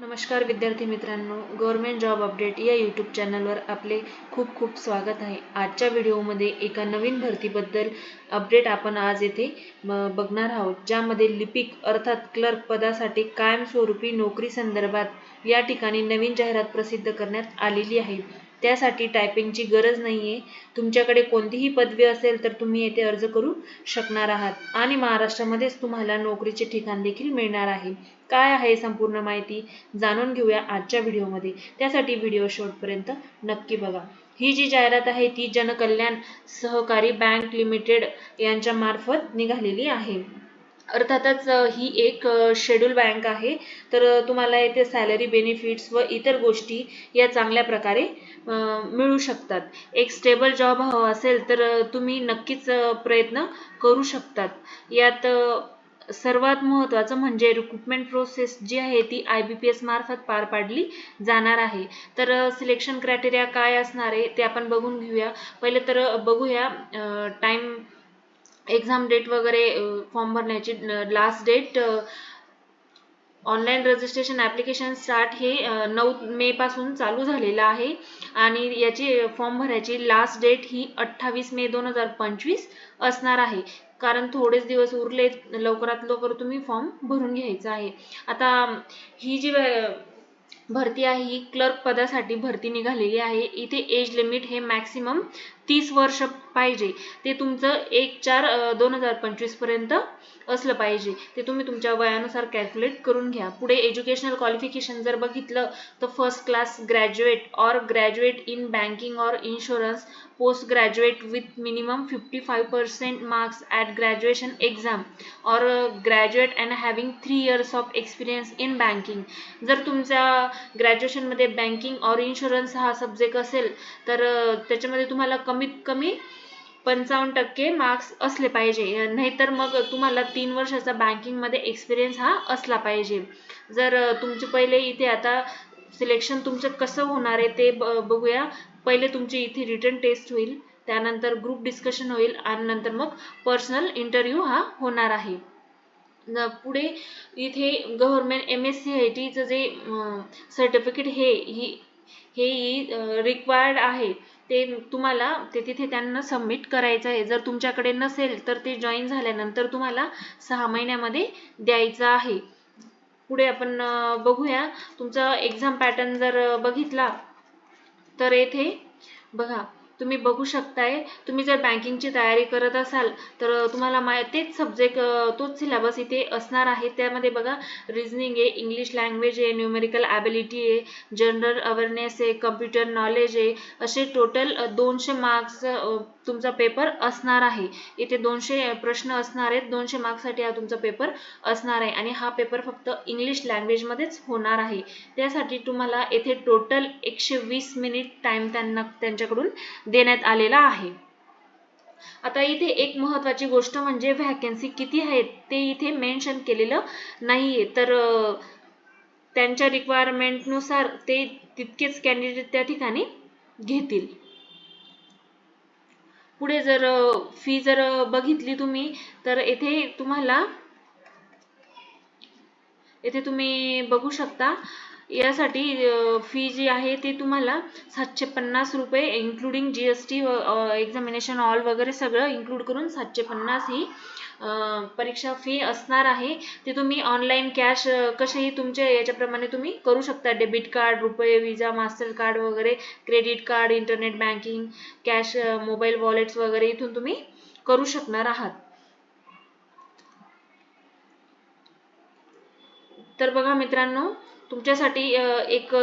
नमस्कार विद्यार्थी मित्रांनो गव्हर्मेंट जॉब अपडेट या यूट्यूब चॅनलवर आपले खूप खूप स्वागत आहे. आजच्या व्हिडिओमध्ये एका नवीन भरतीबद्दल अपडेट आपण आज येथे बघणार आहोत ज्यामध्ये लिपिक अर्थात क्लर्क पदासाठी कायमस्वरूपी नोकरी संदर्भात या ठिकाणी नवीन जाहिरात प्रसिद्ध करण्यात आलेली आहे. त्यासाठी टायपिंगची गरज नाही आहे तुमच्याकडे कोणतीही पदवी असेल तर तुम्ही येथे अर्ज करू शकणार आहात. आणि महाराष्ट्रामध्येच तुम्हाला नोकरीचे ठिकाण देखील मिळणार आहे. काय आहे संपूर्ण माहिती जाणून घेऊया आजच्या व्हिडिओमध्ये. त्यासाठी व्हिडिओ शेवटपर्यंत नक्की बघा. ही जी जाहिरात आहे ती जनकल्याण सहकारी बँक लिमिटेड यांच्या मार्फत निघालेली आहे. अर्थातच ही एक शेड्यूल बँक आहे. तर तुम्हाला येथे सॅलरी बेनिफिट्स व इतर गोष्टी या चांगल्या प्रकारे मिळू शकतात. एक स्टेबल जॉब हवा असेल तर तुम्ही नक्कीच प्रयत्न करू शकतात. यात सर्वात महत्त्वाचं म्हणजे रिक्रुटमेंट प्रोसेस जी आहे ती आय बी पी एस मार्फत पार पाडली जाणार आहे. तर सिलेक्शन क्रायटेरिया काय असणार आहे ते आपण बघून घेऊया. पहिले तर बघूया टाईम एक्झाम डेट वगैरे फॉर्म भरण्याची last date online registration application start हे नऊ मे पासून चालू झालेलं आहे. आणि याची फॉर्म भरायची लास्ट डेट ही अठ्ठावीस मे दोन हजार पंचवीस असणार आहे. कारण थोडेच दिवस उरले लवकरात लवकर तुम्ही फॉर्म भरून घ्यायचा आहे. आता ही जी भरती आहे. ही क्लर्क पदासाठी भरती निघालेली आहे. इथे एज लिमिट हे मॅक्सिमम तीस वर्ष पाहिजे. ते तुमचं एक चार दोन हजार पंचवीसपर्यंत असलं पाहिजे. ते तुम्ही तुमच्या वयानुसार कॅल्क्युलेट करून घ्या. पुढे एज्युकेशनल क्वालिफिकेशन जर बघितलं तर first class graduate or graduate in banking or insurance post graduate with minimum fifty five percent marks at graduation exam or graduate and having three years of experience in banking जर तुमच्या ग्रॅज्युएशनमध्ये banking or insurance हा subject असेल तर त्याच्यामध्ये तुम्हाला कमीत कमी पंचावन्न टक्के मार्क्स असले पाहिजे. नाहीतर मग तुम्हाला तीन वर्षाचा बँकिंगमध्ये एक्सपिरियन्स हा असला पाहिजे. जर तुमचे पहिले इथे आता सिलेक्शन तुमचं कसं होणार आहे ते बघूया. पहिले तुमची इथे रिटर्न टेस्ट होईल त्यानंतर ग्रुप डिस्कशन होईल आणि नंतर मग पर्सनल इंटरव्ह्यू हा होणार आहे. पुढे इथे government M S C I टीचं जे सर्टिफिकेट हे ही हे रिक्वायर्ड आहे ते तुम्हाला ते तिथे त्यांना सबमिट करायचं आहे. जर तुमच्याकडे नसेल तर ते जॉईन झाल्यानंतर तुम्हाला सहा महिन्यामध्ये द्यायचं आहे. पुढे आपण बघूया. तुमचा एक्झाम पॅटर्न जर बघितला तर येथे बघा तुम्ही बघू शकताय. तुम्ही जर बँकिंगची तयारी करत असाल तर तुम्हाला मा तेच सब्जेक्ट तोच सिलेबस इथे असणार आहे. त्यामध्ये बघा रिझनिंग आहे इंग्लिश लँग्वेज आहे न्यूमेरिकल ॲबिलिटी आहे जनरल अवेअरनेस आहे कम्प्युटर नॉलेज आहे. असे टोटल दोनशे मार्क्स तुमचा पेपर असणार आहे. इथे दोनशे प्रश्न असणार आहेत. दोनशे मार्क्ससाठी हा तुमचा पेपर असणार आहे. आणि हा पेपर फक्त इंग्लिश लँग्वेजमध्येच होणार आहे. त्यासाठी तुम्हाला येथे टोटल एकशे वीस मिनिट टाइम त्यांना त्यांच्याकडून देण्यात आलेला आहे. आता इथे एक महत्वाची गोष्ट म्हणजे व्हॅकन्सी किती आहेत ते इथे मेन्शन केलेलं नाहीये. तर त्यांच्या रिक्वायरमेंटनुसार ते तितकेच कॅन्डिडेट त्या ठिकाणी घेतील. पुढे जर फी जर बघितली तुम्ही तर येथे तुम्हाला येथे तुम्ही बघू शकता यासाठी फी जी आहे ती तुम्हाला सातशे पन्नास रुपये including G S T examination all वगैरे सगळं इन्क्लूड करून सातशे पन्नास ही परीक्षा फी असणार आहे ते तुम्ही ऑनलाईन कॅश कसेही तुमच्या याच्याप्रमाणे तुम्ही करू शकता. Debit card RuPay Visa master card वगैरे credit card internet banking cash mobile wallets वगैरे इथून तुम्ही करू शकणार आहात. तर बघा मित्रांनो तुमच्यासाठी एक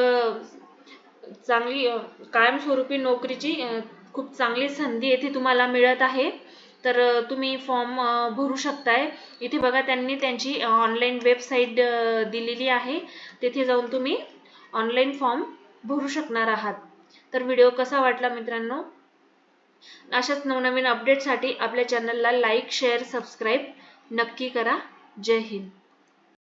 चांगली कायमस्वरूपी नोकरीची खूप चांगली संधी येथे तुम्हाला मिळत आहे. तर तुम्ही फॉर्म भरू शकताय. इथे बघा त्यांनी त्यांची ऑनलाईन वेबसाईट दिलेली आहे. तिथे जाऊन तुम्ही ऑनलाईन फॉर्म भरू शकणार आहात. तर व्हिडिओ कसा वाटला मित्रांनो? अशाच नवनवीन अपडेटसाठी आपल्या चॅनलला लाईक शेअर सबस्क्राईब नक्की करा. जय हिंद.